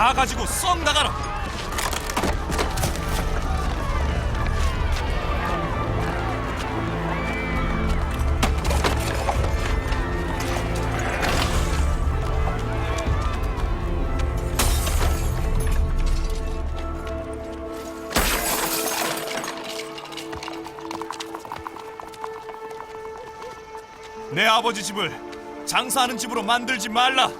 다 가지고 썩 나가라. 내 아버지 집을 장사하는 집으로 만들지 말라.